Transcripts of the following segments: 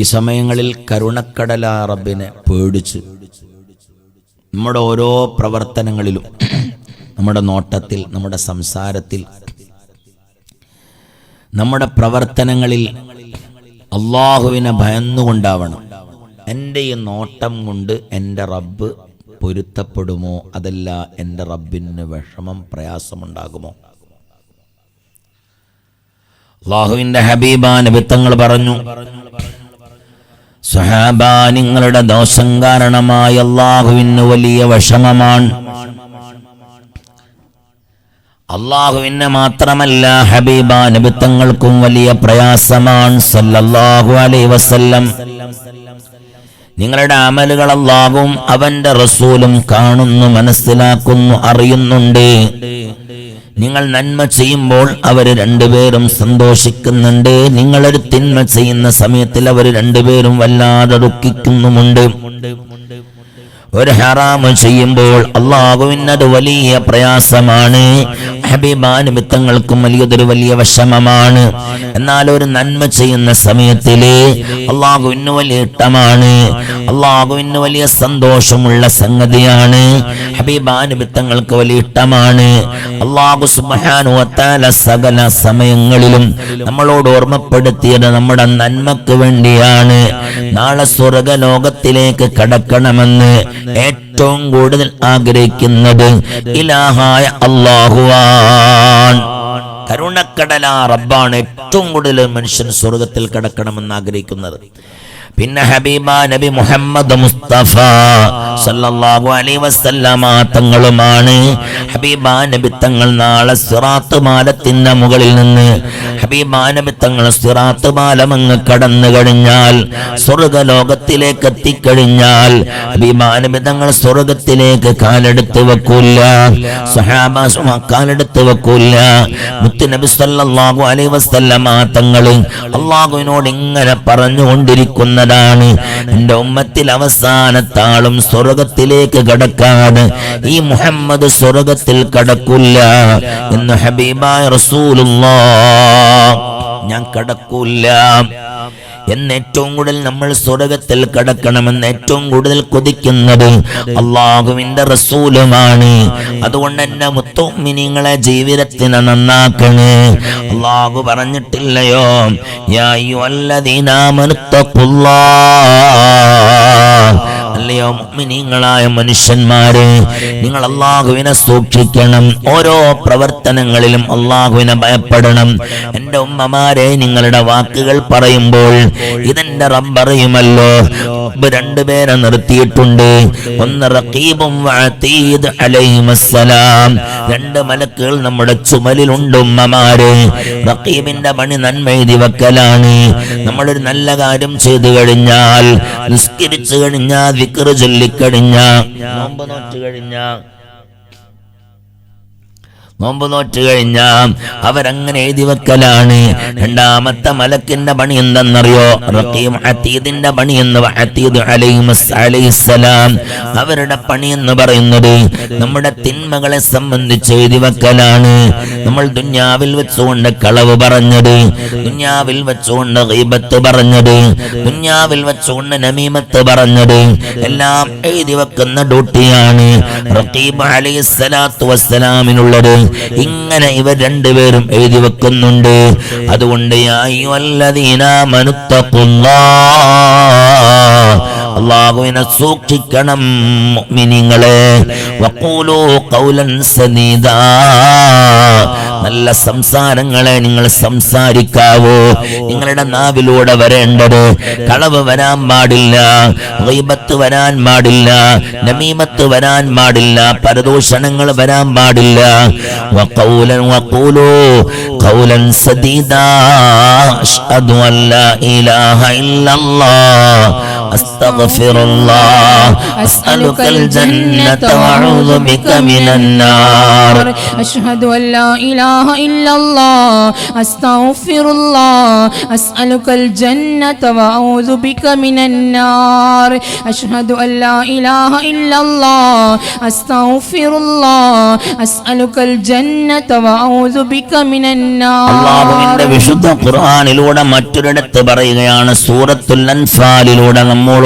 ഈ സമയങ്ങളിൽ കരുണക്കടല റബ്ബിനെ പേടിച്ച് നമ്മുടെ ഓരോ പ്രവർത്തനങ്ങളിലും നമ്മുടെ നോട്ടത്തിൽ നമ്മുടെ സംസാരത്തിൽ നമ്മുടെ പ്രവർത്തനങ്ങളിൽ അള്ളാഹുവിനെ ഭയന്നുകൊണ്ടാവണം. എന്റെ ഈ നോട്ടം കൊണ്ട് എന്റെ റബ്ബ് പൊരുത്തപ്പെടുമോ? അതല്ല എന്റെ റബ്ബിന് വിഷമം പ്രയാസമുണ്ടാകുമോ? അള്ളാഹുവിന്റെ ഹബീബാ നബിത്തങ്ങൾ പറഞ്ഞു. സുഹാബ നിങ്ങളുടെ ദോഷം കാരണമായി അള്ളാഹുവിന് വലിയ വിഷമമാണ്. അള്ളാഹുവിന് മാത്രമല്ല ഹബീബ നബിത്തങ്ങൾക്കും വലിയ പ്രയാസമാണ്. സല്ലല്ലാഹു അലൈ വസല്ലം. നിങ്ങളുടെ അമലുകൾ അള്ളാഹും അവന്റെ റസൂലും കാണുന്നു മനസ്സിലാക്കുന്നു അറിയുന്നുണ്ട്. നിങ്ങൾ നന്മ ചെയ്യുമ്പോൾ അവർ രണ്ടുപേരും സന്തോഷിക്കുന്നുണ്ട്. നിങ്ങളൊരു തിന്മ ചെയ്യുന്ന സമയത്തിൽ അവർ രണ്ടുപേരും വല്ലാതെ ദുഃഖിക്കുന്നുമുണ്ട്. ഒരു ഹറാമ് ചെയ്യുമ്പോൾ അള്ളാഹുവിനത് വലിയ പ്രയാസമാണ്. ഹബീബാനുമിത്തങ്ങൾക്കും വലിയതൊരു വലിയ വിഷമമാണ്. എന്നാൽ ഒരു നന്മ ചെയ്യുന്ന സമയത്തിൽ അള്ളാഹുവിന് വലിയ ഇഷ്ടമാണ്. അള്ളാഹുവിന് വലിയ സന്തോഷമുള്ള സംഗതിയാണ്. ഹബീബാനുമിത്തങ്ങൾക്ക് വലിയ ഇഷ്ടമാണ്. അള്ളാഹു സുബാനുവത്താല സകല സമയങ്ങളിലും നമ്മളോട് ഓർമ്മപ്പെടുത്തിയത് നമ്മുടെ നന്മക്ക് വേണ്ടിയാണ്. നാളെ സ്വർഗ ലോകത്തിലേക്ക് കടക്കണമെന്ന് ഏറ്റവും കൂടുതൽ ആഗ്രഹിക്കുന്നത് ഇലാഹായ അള്ളാഹുവാൻ കരുണക്കടലാ റബ്ബാണ് ഏറ്റവും കൂടുതൽ മനുഷ്യൻ സ്വർഗത്തിൽ കടക്കണമെന്ന് ആഗ്രഹിക്കുന്നത്. പിന്നെ ഹബീബ നബി മുഹമ്മദ് മുസ്തഫ സല്ലല്ലാഹു അലൈഹി വസല്ലമ തങ്ങളുമാണ്. ഹബീബ നബി തങ്ങൾ നാളെ സിറാത്ത് മാലത്തിന്റെ മുകളിൽ നിന്ന് ഹബീബ നബി തങ്ങൾ സിറാത്ത് മാലം അങ്ങ് കടന്നു കഴിഞ്ഞാൽ സ്വർഗലോകത്തിലേക്ക് എത്തിക്കഴിഞ്ഞാൽ ഹബീബ നബി തങ്ങൾ സ്വർഗത്തിലേക്ക് കാലെടുത്ത് വെക്കൂല്ല സഹാബ കാലെടുത്ത് കാലെടുത്ത് വെക്കൂല. മുത്തുനബി സല്ലല്ലാഹു അലൈഹി വസല്ലമ തങ്ങൾ അള്ളാഹുവിനോട് ഇങ്ങനെ പറഞ്ഞുകൊണ്ടിരിക്കുന്നതാണ് എന്റെ ഉമ്മത്തിൽ അവസാനത്താളും സ്വർഗത്തിലേക്ക് കടക്കാണ്. ഈ മുഹമ്മദ് സ്വർഗത്തിൽ കടക്കില്ല എന്ന് ഹബീബായ റസൂലുള്ള ഞാൻ കടക്കൂല. എന്ന് ഏറ്റവും കൂടുതൽ നമ്മൾ സ്വർഗത്തിൽ കടക്കണമെന്ന് ഏറ്റവും കൂടുതൽ കൊതിക്കുന്നത് അള്ളാഹുവിന്റെ റസൂലുമാണ്. അതുകൊണ്ട് എന്റെ മുത്തോമിനിങ്ങളെ ജീവിതത്തിന് നന്നാക്കണേ. അള്ളാഹു പറഞ്ഞിട്ടില്ലയോ? യാ അല്ലയോ മുഗ്മിനീങ്ങളായ മനുഷ്യന്മാരെ നിങ്ങൾ അള്ളാഹുവിനെ സൂക്ഷിക്കണം ഓരോ പ്രവർത്തനങ്ങളിലും അള്ളാഹുവിനെ ഭയപ്പെടണം. എന്റെ ഉമ്മമാരെ നിങ്ങളുടെ വാക്കുകൾ പറയുമ്പോൾ ഇതെന്റെ റബ്ബറിയുമല്ലോ റബ്ബ് രണ്ടുപേരെ നിർത്തിയിട്ടുണ്ട്. ഒന്ന് റഖീബും രണ്ട് മലക്കുകൾ നമ്മുടെ ചുമലിലുണ്ട് ഉമ്മമാര്. റഖീബിന്റെ പണി നന്മ എഴുതി നമ്മളൊരു നല്ല കാര്യം ചെയ്തു കഴിഞ്ഞാൽ നിസ്കരിച്ചു കഴിഞ്ഞാൽ വിക്റ് ചൊല്ലിക്കഴിഞ്ഞ നോമ്പ് നോറ്റ് കഴിഞ്ഞ നോമ്പ് നോറ്റ് കഴിഞ്ഞ അവരങ്ങനെ എഴുതി വെക്കലാണ്. രണ്ടാമത്തെ മലക്കിന്റെ പണി എന്തെന്നറിയോ? ഹത്തീദിന്റെ പണി എന്ന് അലൈഹിസ്സലാം അവരുടെ പണി എന്ന് പറയുന്നത് നമ്മുടെ തിന്മകളെ സംബന്ധിച്ച് എഴുതി വെക്കലാണ്. നമ്മൾ ദുന്യാവിൽ വെച്ചുകൊണ്ട് കളവ് പറഞ്ഞത് ദുന്യാവിൽ വെച്ചുകൊണ്ട് ഗീബത്ത് പറഞ്ഞത് ദുന്യാവിൽ വെച്ചുകൊണ്ട് നമീമത്ത് പറഞ്ഞത് എല്ലാം എഴുതി വെക്കുന്ന ഡ്യൂട്ടിയാണ് റക്കീബ് അലൈഹിസ്സലാത്തു വസ്സലാമിനുള്ളത്. ഇങ്ങനെ ഇവർ രണ്ടുപേരും എഴുതി വെക്കുന്നുണ്ട്. അതുകൊണ്ട് അള്ളാഹുവിനെ സൂക്ഷിക്കണം സദീദാ. നല്ല സംസാരങ്ങളെ നിങ്ങൾ സംസാരിക്കാവോ? നിങ്ങളുടെ നാവിലൂടെ വരേണ്ടത് കളവ് വരാൻ പാടില്ല വൈബത്ത് വരാൻ പാടില്ല നമീമത്ത് വരാൻ പാടില്ല പരദൂഷണങ്ങൾ വരാൻ പാടില്ല. സദീദാ അഷ്ഹദു അല്ലാ ഇലാഹ ഇല്ലല്ലാഹ് أستغفر الله أسألك الجنة وأعوذ بك من النار أشهد أن لا إله إلا الله أستغفر الله أسألك الجنة وأعوذ بك من النار أشهد أن لا إله إلا الله أستغفر الله أسألك الجنة وأعوذ بك من അള്ളാഹുവിന്റെ النار വിശുദ്ധ ഖുർആനിലൂടെ മറ്റൊരിടത്ത് പറയുകയാണ് സൂറത്തുൽ അൻഫാലിലൂടെ നമ്മോട്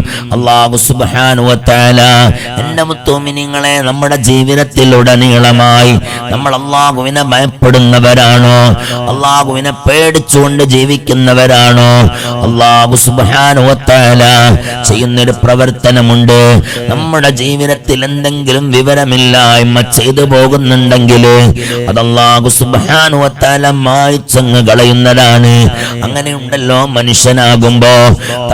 വയുകഫിർ അൻകും എന്റെ മുത്തോമിനിങ്ങളെ നമ്മുടെ അല്ലാഹു ഉടനീളമായി നമ്മൾ അള്ളാഹുവിനെ ഭയപ്പെടുന്നവരാണോ? അള്ളാഹുവിനെ പേടിച്ചുകൊണ്ട് ജീവിക്കുന്നവരാണോ? അള്ളാഹു സുബാനുവത്താല ചെയ്യുന്നൊരു പ്രവർത്തനമുണ്ട്. നമ്മുടെ ജീവിതത്തിൽ എന്തെങ്കിലും വിവരമില്ലായ്മ ചെയ്തു പോകുന്നുണ്ടെങ്കിൽ അത് അള്ളാഹു സുബാനുവത്താല മായിച്ചങ്ങ് കളയുന്നതാണ്. അങ്ങനെയുണ്ടല്ലോ മനുഷ്യനാകുമ്പോ.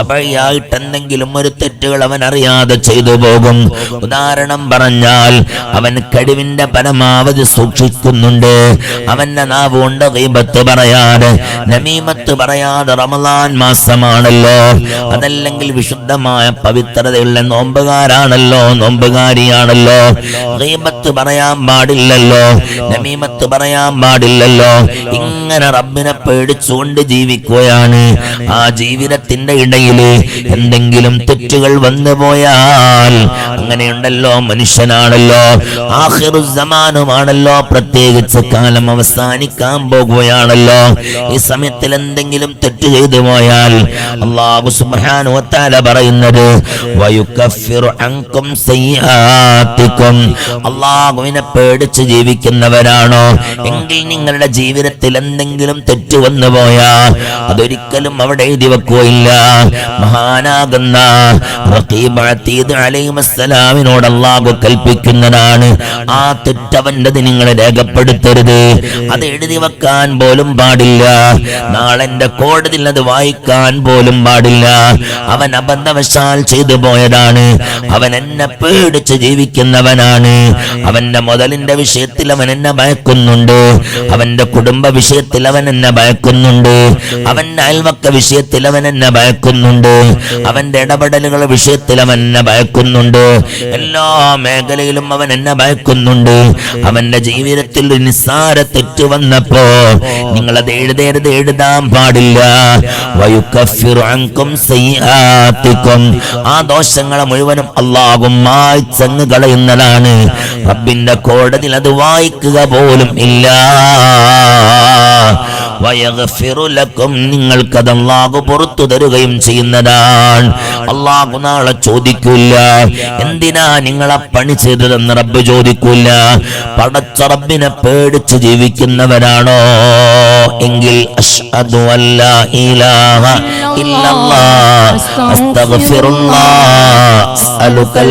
തപയായിട്ട് എന്തെങ്കിലും ഒരു തെറ്റുകൾ അവൻ അറിയാതെ ചെയ്തു പോകും. ഉദാഹരണം പറഞ്ഞാൽ അവൻ കഴിവിന്റെ പരമാവധി സൂക്ഷിക്കുന്നുണ്ട്. അവന്റെ നാവ് ഗീബത്ത് പറയാതെ നമീമത്ത് പറയാതെ റമദാൻ മാസമാണല്ലോ. അതല്ലെങ്കിൽ വിശുദ്ധമായ പവിത്രതയുള്ള നോമ്പുകാരാണല്ലോ നോമ്പുകാരിയാണല്ലോ. ദീപത്ത് പറയാൻ പാടില്ലല്ലോ നമീമത്ത് പറയാൻ പാടില്ലല്ലോ. ഇങ്ങനെ റബ്ബിനെ പേടിച്ചുകൊണ്ട് ജീവിക്കുകയാണ്. ആ ജീവിതത്തിന്റെ ഇടയിൽ എന്തെങ്കിലും തെറ്റുകൾ വന്നു പോയാൽ അങ്ങനെയുണ്ടല്ലോ മനുഷ്യനാണല്ലോ ആഹിറുസമാനുമാണല്ലോ പ്രത്യേകിച്ച് കാലം അവസാനിക്കാൻ പോകുകയാണല്ലോ. ഈ സമയത്തിൽ എന്തെങ്കിലും തെറ്റ് ചെയ്തു പോയാൽ അള്ളാഹു സുബ്ഹാനഹു വതആല പറയുന്നത് അള്ളാഹുവിനെ പേടിച്ച് ജീവിക്കുന്നവരാണോ? എങ്കിൽ നിങ്ങളുടെ ജീവിതത്തിൽ എന്തെങ്കിലും തെറ്റ് വന്നു പോയാൽ അതൊരിക്കലും അവിടെ എഴുതി വെക്കുകയില്ല. മഹാനാകുന്ന റഖീബ് അലൈഹിസ്സലാമിനോട് അള്ളാഹു കൽപ്പിക്കുന്നതാണ്. ആ തെറ്റവന്റെത് നിങ്ങൾ രേഖപ്പെടുത്തരുത്. അത് എഴുതി വെക്കാൻ പോലും പാടില്ല. നാളെ എന്റെ കോടതിയിൽ അത് വായിക്കാൻ പോലും പാടില്ല. അവൻ അബന്ധവശാൽ ചെയ്തു പോയതാണ്. അവൻ എന്നെ പേടിച്ച് ജീവിക്കുന്നവനാണ്. അവന്റെ മുതലിന്റെ വിഷയത്തിൽ അവൻ എന്നെ ഭയക്കുന്നുണ്ട്. അവന്റെ കുടുംബ വിഷയത്തിൽ അവൻ എന്നെ ഭയക്കുന്നുണ്ട്. അവന്റെ അയൽവക്ക വിഷയത്തിൽ അവൻ എന്നെ ഭയക്കുന്നുണ്ട്. അവന്റെ ഇടപെടലുകളുടെ വിഷയത്തിൽ അവൻ എന്നെ ഭയക്കുന്നുണ്ട്. എല്ലാ മേഖലയിലും അവൻ എന്നെ ഭയക്കുന്നുണ്ട്. അവന്റെ ജീവിതത്തിൽ നിസ്സാര തെറ്റ് വന്നപ്പോ നിങ്ങൾ അത് എഴുതരുത് എഴുതാൻ പാടില്ല. ആ ദോഷങ്ങളെ മുഴുവനും അള്ളാഹും മായ്ച്ചങ്ങ് കളയുന്നതാണ്. റബ്ബിന്റെ കോടതിയിൽ അത് വായിക്കുക പോലും ഇല്ല. നിങ്ങൾക്കത് അള്ളാഹു പുറത്തു തരുകയും ചെയ്യുന്നതാണ്. അള്ളാഹു നാളെ ചോദിക്കില്ല എന്തിനാ നിങ്ങളെ പണി ചെയ്തതെന്ന് റബ്ബ് ചോദിക്കില്ല പടച്ച റബ്ബിനെ പേടിച്ച് ജീവിക്കുന്നവരാണോ? എങ്കിൽ അഷ്ഹദു അല്ല ഇലാഹ ഇല്ലല്ലാഹ് അസ്തഗ്ഫിറുല്ലാഹ് അസ്അലുകൽ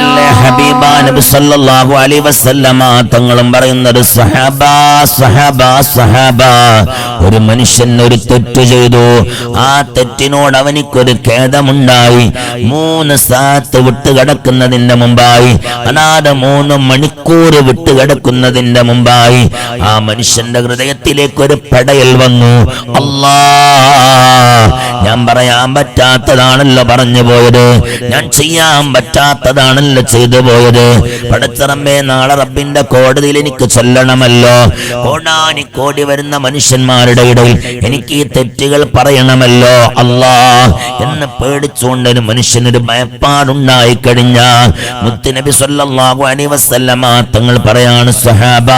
തന്നെ നബി അലൈഹി വസല്ലമ തങ്ങളും പറയുന്നത് സഹബ സഹബ സഹബ. ഒരു മനുഷ്യൻ ഒരു തെറ്റ് ചെയ്തു. ആ തെറ്റിനോട് അവനിക്കൊരു ഖേദമുണ്ടായി. മൂന്ന് സാത്ത് വിട്ടുകിടക്കുന്നതിന്റെ മുമ്പായി. അനാഥ മൂന്ന് മണിക്കൂർ വിട്ടുകിടക്കുന്നതിന്റെ മുമ്പായി. ആ മനുഷ്യന്റെ ഹൃദയത്തിലേക്ക് ഒരു പടയൽ വന്നു. അല്ലാ ഞാൻ പറയാൻ പറ്റാത്തതാണല്ലോ പറഞ്ഞു പോയത്. ഞാൻ ചെയ്യാൻ പറ്റാത്തതാണല്ലോ ചെയ്തു പോയത്. പടച്ചറമ്പേ നാളെ റബ്ബിന്റെ കോടതിയിൽ എനിക്ക് ചൊല്ലണമല്ലോ. കോടാനി കോടി വരുന്ന മനുഷ്യന്മാരുടെ മനുഷ്യന്മാരുടെ ഇടയിൽ എനിക്ക് ഈ തെറ്റുകൾ പറയണമല്ലോ അല്ലാ. എന്ന് പേടിച്ചുകൊണ്ട് ഒരു മനുഷ്യനൊരു ഭയപ്പാടുണ്ടായി കഴിഞ്ഞാൽ മുത്തുനബി സ്വല്ലാഹു അലൈഹി വസല്ലമ തങ്ങൾ പറയാണ് സഹാബ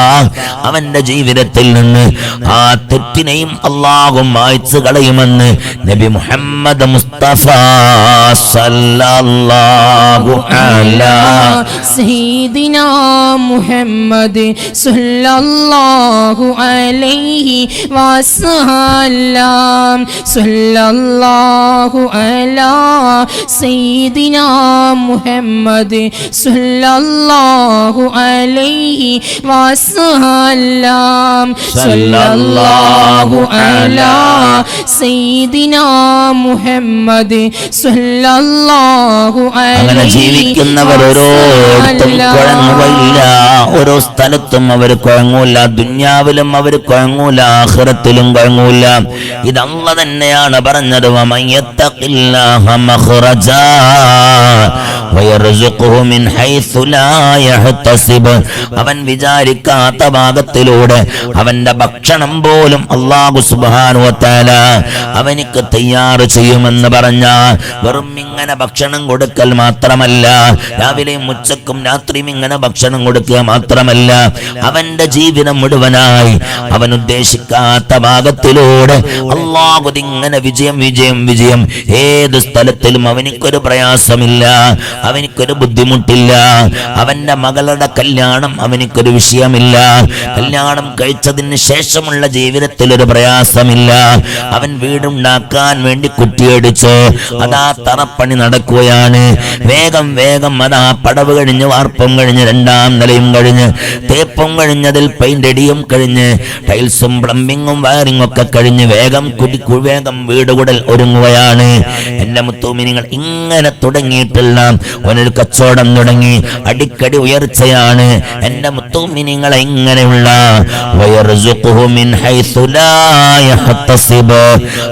അവന്റെ ജീവിതത്തിൽ നിന്ന് ആ തെറ്റിനെയും അള്ളാഹും മായ്ച്ചു കളയുമെന്ന് നബി മുഹമ്മദ് മുസ്തഫ സല്ലാഹു അലാ. മുഹമ്മദ് സല്ലല്ലാഹു അലൈഹി വ وسلم صلى الله على سيدنا محمد صلى الله عليه وسلم صلى الله على سيدنا محمد صلى الله അങ്ങനെ عليه ജീവിക്കുന്നവർ ഓരോരുത്തും കുഴങ്ങുകയില്ല ഓരോ സ്ഥലത്തും അവർ കുഴങ്ങൂല ദുന്യാവിലും അവർ കുഴങ്ങൂല ആഖിറത്തിലും കഴങ്ങൂല ഇതല്ല തന്നെയാണ് പറഞ്ഞത് അവൻ വിചാരിക്കാത്ത ഭാഗത്തിലൂടെ അവന്റെ ഭക്ഷണം പോലും അള്ളാഹു സുബാനു അവനിക്ക് തയ്യാർ ചെയ്യുമെന്ന് പറഞ്ഞ വെറും ഇങ്ങനെ ഭക്ഷണം കൊടുക്കൽ മാത്രമല്ല രാവിലെയും ഉച്ചക്കും രാത്രിയും ഇങ്ങനെ ഭക്ഷണം കൊടുക്കുക മാത്രമല്ല അവന്റെ ജീവിതം മുഴുവനായി അവൻ ഉദ്ദേശിക്കാത്ത ഭാഗത്തിലൂടെ അള്ളാഹു ഇങ്ങനെ വിജയം വിജയം വിജയം ഏത് സ്ഥലത്തിലും അവനിക്കൊരു പ്രയാസമില്ല. അവനിക്കൊരു ബുദ്ധിമുട്ടില്ല. അവന്റെ മകളുടെ കല്യാണം അവനിക്കൊരു വിഷയമില്ല. കല്യാണം കഴിച്ചതിന് ശേഷമുള്ള ജീവിതത്തിൽ ഒരു പ്രയാസമില്ല. അവൻ വീടുണ്ടാക്കാൻ വേണ്ടി കുറ്റിയടിച്ചു. അതാ തറപ്പണി നടക്കുകയാണ്. വേഗം വേഗം അതാ പടവ് കഴിഞ്ഞ് വാർപ്പും കഴിഞ്ഞ് രണ്ടാം നിലയും കഴിഞ്ഞ് തേപ്പും കഴിഞ്ഞതിൽ പെയിന്റ് അടിയും കഴിഞ്ഞ് ടൈൽസും പ്ലംബിങ്ങും വയറിങ്ങും ഒക്കെ കഴിഞ്ഞ് വേഗം കുടി വേഗം വീടുകൂടൽ ഒരുങ്ങുകയാണ്. എന്റെ മുത്തൂമിനിങ്ങൾ ഇങ്ങനെ തുടങ്ങിയിട്ടില്ല. ഒരു കച്ചവടം തുടങ്ങി. അടിക്കടി ഉയർച്ചയാണ്. എന്റെ മുത്തൂമിനിങ്ങളെ എങ്ങനെയുള്ള.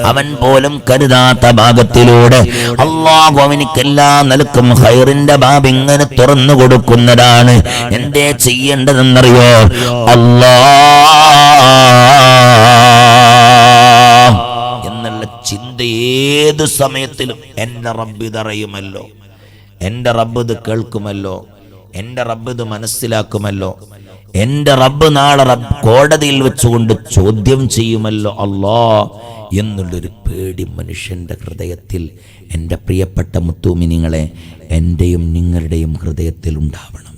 അവൻ പോലും കരുതാത്ത ഭാഗത്തിലൂടെ അള്ളാഹു അവനിക്കെല്ലാം നിലക്കും ഹൈറിന്റെ ബാബ് ഇങ്ങനെ തുറന്നു കൊടുക്കുന്നതാണ്. എന്തേ ചെയ്യേണ്ടതെന്നറിയോ? അല്ലാ എന്നുള്ള ചിന്ത ഏത് സമയത്തിലും എന്റെ റബ്ബ് എന്റെ റബ്ബ് ഇത് കേൾക്കുമല്ലോ എന്റെ റബ്ബ് ഇത് മനസ്സിലാക്കുമല്ലോ എന്റെ റബ്ബ് നാളെ റബ്ബ് കോടതിയിൽ വെച്ചുകൊണ്ട് ചോദ്യം ചെയ്യുമല്ലോ അല്ലോ എന്നുള്ളൊരു പേടി മനുഷ്യന്റെ ഹൃദയത്തിൽ എന്റെ പ്രിയപ്പെട്ട മുത്തൂമിനിങ്ങളെ എന്റെയും നിങ്ങളുടെയും ഹൃദയത്തിൽ ഉണ്ടാവണം